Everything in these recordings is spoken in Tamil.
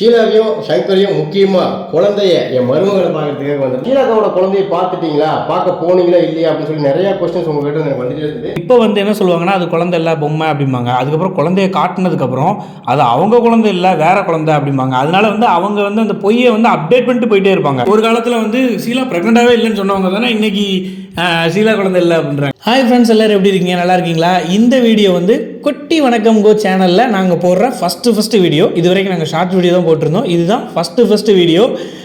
ஷீலாவையும் சங்கரையும் முக்கியமாக குழந்தைய என் மருமகளை பார்க்கறதுக்காக வந்து ஷீலாக்காவோட குழந்தைய பார்த்துட்டீங்களா? பார்க்க போனீங்களா? இல்லையா? அப்படின்னு சொல்லி நிறைய கொஸ்டின்ஸ் உங்ககிட்ட எனக்கு வந்துட்டே இருக்குது இப்போ வந்து என்ன சொல்லுவாங்கன்னா அது குழந்தை இல்லை பொம்மை அப்படிம்பாங்க. அதுக்கப்புறம் குழந்தைய காட்டினதுக்கப்புறம் அது அவங்க குழந்தை இல்லை வேற குழந்தை அப்படிம்பாங்க. அதனால வந்து அவங்க வந்து அந்த பொய்யை வந்து அப்டேட் பண்ணிட்டு போயிட்டே இருப்பாங்க. ஒரு காலத்தில் வந்து ஷீலா ப்ரெக்னெண்ட்டாகவே இல்லைன்னு சொன்னவங்க தானே இன்னைக்கு ஆஹ், குழந்தை இல்லை அப்படின்றாங்க. ஹாய் ஃப்ரெண்ட்ஸ் எல்லாரும் எப்படி இருக்கீங்க? நல்லா இருக்கீங்களா? இந்த வீடியோ வந்து குட்டி வணக்கம் கோ சேனலில் நாங்கள் போடுற ஃபஸ்ட்டு ஃபஸ்ட்டு வீடியோ இது வரைக்கும் நாங்கள் ஷார்ட் வீடியோ தான் போட்டிருந்தோம். இதுதான் ஃபஸ்ட்டு ஃபஸ்ட்டு வீடியோ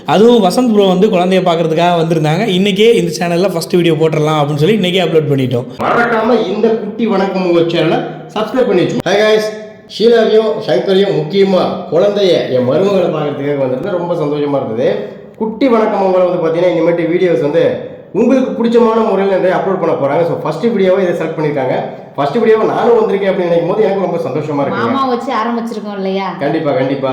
அதுவும் வசந்த் ப்ரோ வந்து குழந்தைய பார்க்கறதுக்காக வந்திருந்தாங்க. இன்றைக்கே இந்த சேனலில் ஃபஸ்ட்டு வீடியோ போட்டுடலாம் அப்படின்னு சொல்லி இன்றைக்கே அப்லோட் பண்ணிட்டோம். மறக்காம இந்த குட்டி வணக்கம் கோ சேனலை சப்ஸ்கிரைப் பண்ணி வச்சு ஷீலாவையும் சங்கரையும் முக்கியமாக குழந்தைய என் மருமகளை பார்க்கறதுக்காக வந்திருந்தேன். ரொம்ப சந்தோஷமா இருந்தது. குட்டி வணக்கம் வந்து பார்த்தீங்கன்னா இனிமேட்டு வீடியோஸ் வந்து உங்களுக்கு பிடிச்சமான முறையில் நிறைய அப்லோட் பண்ண போறாங்க. ஸோ ஃபர்ஸ்ட் வீடியோவை இதை செலக்ட் பண்ணியிருக்காங்க ஃபர்ஸ்ட் வீடியோவை நானும் வந்திருக்கேன் அப்படின்னு நினைக்கும் போது எனக்கு ரொம்ப சந்தோஷமா இருக்குங்க. மாமா வச்சு ஆரம்பிச்சிருக்கோம் இல்லையா? கண்டிப்பா கண்டிப்பா.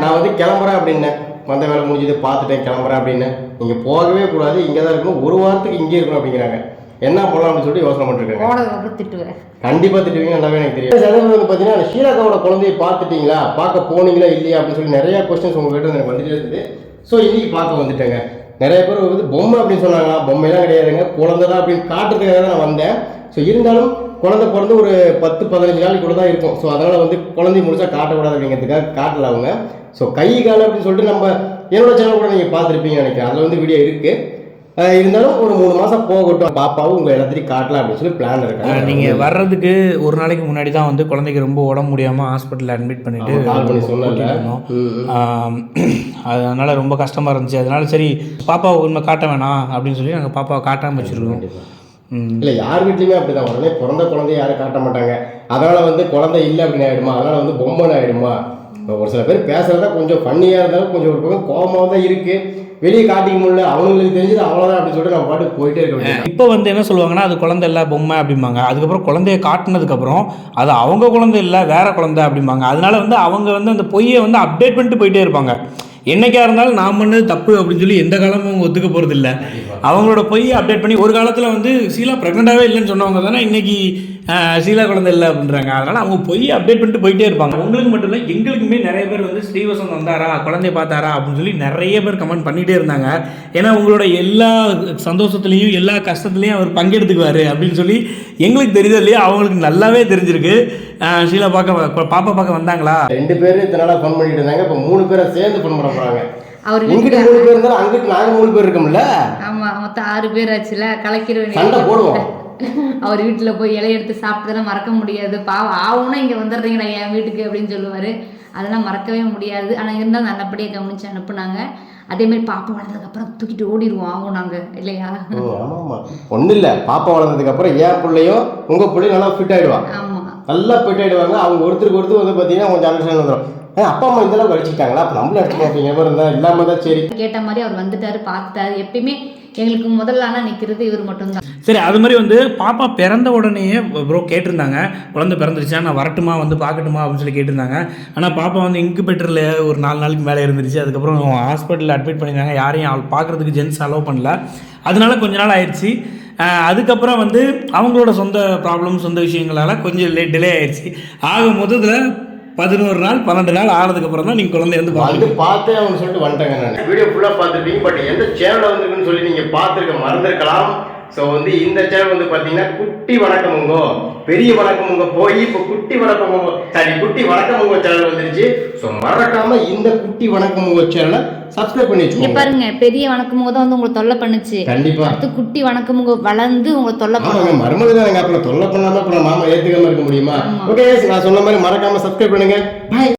நான் வந்து கிளம்புறேன் அப்படின்னேன் வந்த வேலை முடிஞ்சது பார்த்துட்டேன் கிளம்புறேன் அப்படின்னு. நீங்க போகவே கூடாது. இங்கே தான் இருக்கணும். ஒரு வாரத்துக்கு இங்கே இருக்கணும் அப்படிங்கிறாங்க. என்ன பண்ணலாம் அப்படின்னு சொல்லிட்டு யோசனை பண்ணிருக்காங்க. திட்டுவேன். கண்டிப்பா திட்டுவீங்க. நல்லாவே எனக்கு தெரியும். அதே வந்து பார்த்தீங்கன்னா ஷீலாக்காவோட குழந்தைய பார்த்துட்டீங்களா? பார்க்க போனீங்களா இல்லையா? அப்படின்னு சொல்லி நிறைய கொஸ்டின்ஸ் உங்ககிட்ட எனக்கு வந்துட்டே இருந்தது. ஸோ இன்னைக்கு பார்க்க வந்துட்டேங்க. நிறைய பேர் வந்து பொம்மை அப்படின்னு சொன்னாங்களா? பொம்மைலாம் கிடையாதுங்க. குழந்தை தான் அப்படின்னு காட்டுறதுக்காக தான் நான் வந்தேன். ஸோ இருந்தாலும் குழந்தை பிறந்து ஒரு பத்து பதினஞ்சு நாளைக்குள்ள தான் இருக்கும். ஸோ அதனால் வந்து குழந்தை முழுசா காட்டக்கூடாது அப்படிங்கிறதுக்காக காட்டல அவங்க. ஸோ கை கால் அப்படின்னு சொல்லிட்டு நம்ம என்னோட சேனல் கூட நீங்கள் பார்த்துருப்பீங்கன்னு நினைக்கிறேன். அதில் வந்து வீடியோ இருக்குது இருந்தாலும் ஒரு மூணு மாதம் போகட்டும். பாப்பாவும் உங்கள் எல்லாத்தையும் காட்டலாம் அப்படின்னு சொல்லி பிளான் இருக்காங்க நீங்கள் வர்றதுக்கு ஒரு நாளைக்கு முன்னாடி தான் வந்து குழந்தைக்கு ரொம்ப உடம்பு முடியாமல் ஹாஸ்பிட்டலில் அட்மிட் பண்ணிட்டு call பண்ணி. ஆம், அதனால ரொம்ப கஷ்டமாக இருந்துச்சு. அதனால சரி பாப்பாவை உண்மை காட்ட வேணாம் அப்படின்னு சொல்லி நாங்கள் பாப்பாவை காட்டாமல் வச்சுருக்கோம். இல்லை யார் வீட்லையுமே அப்படிதான். உடனே பிறந்த குழந்தைய யாரும் காட்ட மாட்டாங்க. அதனால வந்து குழந்தை இல்லை அப்படின்னு ஆயிடுமா? அதனால வந்து பொம்மை ஆயிடுமா? இப்போ ஒரு சில பேர் பேசுறதா கொஞ்சம் ஃபன்னியாக இருந்தாலும் கொஞ்சம் ஒரு பக்கம் கோபமாக தான் இருக்கு. வெளியே காட்டிக்க முடியல அவங்களுக்கு தெரிஞ்சது அவ்வளோதான் அப்படின்னு சொல்லிட்டு நம்ம பாட்டுக்கு போயிட்டே இருக்க வேண்டியது. இப்போ வந்து என்ன சொல்லுவாங்கன்னா அது குழந்தை இல்லை பொம்மை அப்படிம்பாங்க. அதுக்கப்புறம் குழந்தைய காட்டினதுக்கப்புறம் அது அவங்க குழந்தை இல்லை வேற குழந்தை அப்படிம்பாங்க. அதனால வந்து அவங்க வந்து அந்த பொய்யை வந்து அப்டேட் பண்ணிட்டு போயிட்டே இருப்பாங்க. என்னைக்கா இருந்தாலும் நான் பண்ணது தப்பு அப்படின்னு சொல்லி எந்த காலமும் அவங்க ஒத்துக்க போகிறது இல்லை. அவங்களோட பொய்யை அப்டேட் பண்ணி ஒரு காலத்தில் வந்து சீலா ப்ரெக்னெண்ட்டாகவே இல்லைன்னு சொன்னவங்க தானே இன்னைக்கு சீலா குழந்தை இல்லை அப்படின்றாங்க. அதனால அவங்க பொய்யை அப்டேட் பண்ணிட்டு போயிட்டே இருப்பாங்க. உங்களுக்கு மட்டும் இல்லை எங்களுக்குமே நிறைய பேர் வந்து ஸ்ரீவசம் வந்தாரா குழந்தைய பார்த்தாரா அப்படின்னு சொல்லி நிறைய பேர் கமெண்ட் பண்ணிட்டே இருந்தாங்க. ஏன்னா உங்களோட எல்லா சந்தோஷத்துலேயும் எல்லா கஷ்டத்துலையும் அவர் பங்கெடுத்துக்குவார் அப்படின்னு சொல்லி எங்களுக்கு தெரியுதோ இல்லையா அவங்களுக்கு நல்லாவே தெரிஞ்சிருக்கு. ஷீலா பார்க்க பாப்பா பார்க்க வந்தாங்களா? ரெண்டு பேரும் இத்தனை ஃபன் பண்ணிட்டு இருந்தாங்க. இப்போ மூணு பேரை சேர்ந்து ஃபன் பண்ண போறாங்க. அவர் இங்கிட்டு வீட்டுக்கு மூணு பேர் இருந்தாலும் அங்கிட்டு நாங்கள் மூணு பேர் இருக்கோம்ல? ஆமா மொத்தம் ஆறு பேர் ஆச்சுல கலக்கிற சண்டை போடுவோம். அவர் வீட்டுல போய் இலைய எடுத்து சாப்பிட்டதெல்லாம் மறக்க முடியாது. பாவம் ஆவுனா இங்க வந்துடுறீங்களா என் வீட்டுக்கு அப்படின்னு சொல்லுவாரு. அதெல்லாம் மறக்கவே முடியாது. ஆனா இருந்தாலும் நல்லபடியா கவனிச்சு அனுப்புனாங்க. அதே மாதிரி பாப்பா வளர்ந்ததுக்கு அப்புறம் தூக்கிட்டு ஓடிடுவோம் ஆகும் நாங்க இல்லையா? ம், ஆமா ஆமா ஒன்றும் இல்லை. பாப்பா வளர்ந்ததுக்கு அப்புறம் என் பிள்ளையும் உங்க பிள்ளையும் நல்லா ஃபிட் ஆயிடுவா ஆமா. நல்லா ஃபிட் ஆயிடுவாங்க. அவங்க ஒருத்தருக்கு ஒருத்தர் வந்து பார்த்தீங்கன்னா கொஞ்சம் அண்டர்ஸ்டாண்ட் வந்துடும் அப்பா அம்மா இந்த அளவுக்கு அடிச்சுட்டாங்களா அப்போ நம்மளும் அடிச்சுக்கணும் அப்படிங்கிற மாதிரி இருந்தால் இல்லாம தான் சரி. கேட்ட மாதிரி அவர் வந்துட்டாரு பார்த்துட்டாரு. எப்பயுமே எங்களுக்கு முதல்ல ஆனால் நிற்கிறது இவர் மட்டும்தான். சரி அது மாதிரி வந்து பாப்பா பிறந்த உடனேயே ப்ரோ கேட்டிருந்தாங்க. குழந்தை பிறந்துருச்சா நான் வரட்டுமா வந்து பார்க்கட்டுமா அப்படின்னு சொல்லி கேட்டிருந்தாங்க. ஆனால் பாப்பா வந்து இன்குபேட்டரில் ஒரு நாலு நாளுக்கு மேலே இருந்துருச்சு. அதுக்கப்புறம் ஹாஸ்பிட்டலில் அட்மிட் பண்ணியிருந்தாங்க. யாரையும் அவள் பார்க்குறதுக்கு ஜென்ஸ் அலோவ் பண்ணல. அதனால கொஞ்ச நாள் ஆயிடுச்சு. அதுக்கப்புறம் வந்து அவங்களோட சொந்த ப்ராப்ளம் சொந்த விஷயங்களால் கொஞ்சம் லே டிலே ஆயிடுச்சு. ஆக மொத்தத்தில் பதினோரு நாள் பன்னெண்டு நாள் ஆனதுக்கப்புறம் தான் நீங்கள் குழந்தைய வந்து பாருங்க வந்து பார்த்தே அவங்க சொல்லிட்டு வந்துட்டாங்க நான். வீடியோ ஃபுல்லாக பார்த்துருப்பீங்க பட் எந்த சேனல் வந்திருக்குன்னு சொல்லி நீங்கள் பார்த்துருக்க மறந்துருக்கலாம். ஸோ வந்து இந்த சேனல் வந்து பார்த்தீங்கன்னா குட்டி வணக்கமுங்கோ பெரிய வணக்கமுங்க போய் இப்போ குட்டி வணக்கமுங்கோ சாரி குட்டி வணக்கமுங்கோ சேனல் வந்துருச்சு. ஸோ மறக்காம இந்த குட்டி வணக்கமுங்கோ சேனலை சப்ஸ்கிரைப் பண்ணி வச்சுக்கோங்க. பாருங்க பெரிய வணக்கமுக தான் வந்து உங்களை தொல்லை பண்ணுச்சு. கண்டிப்பா. அடுத்து குட்டி வணக்கமுக வளர்ந்து உங்களை தொல்லை பண்ணும். ஆமாங்க மருமக தானங்க அப்புறம் தொல்லை பண்ணாம அப்புறம் மாமா ஏத்துக்காம இருக்க முடியுமா. ஓகே நான் சொன்ன மாதிரி மறக்காம சப்ஸ்கிரைப் பண்ணுங்க. பாய்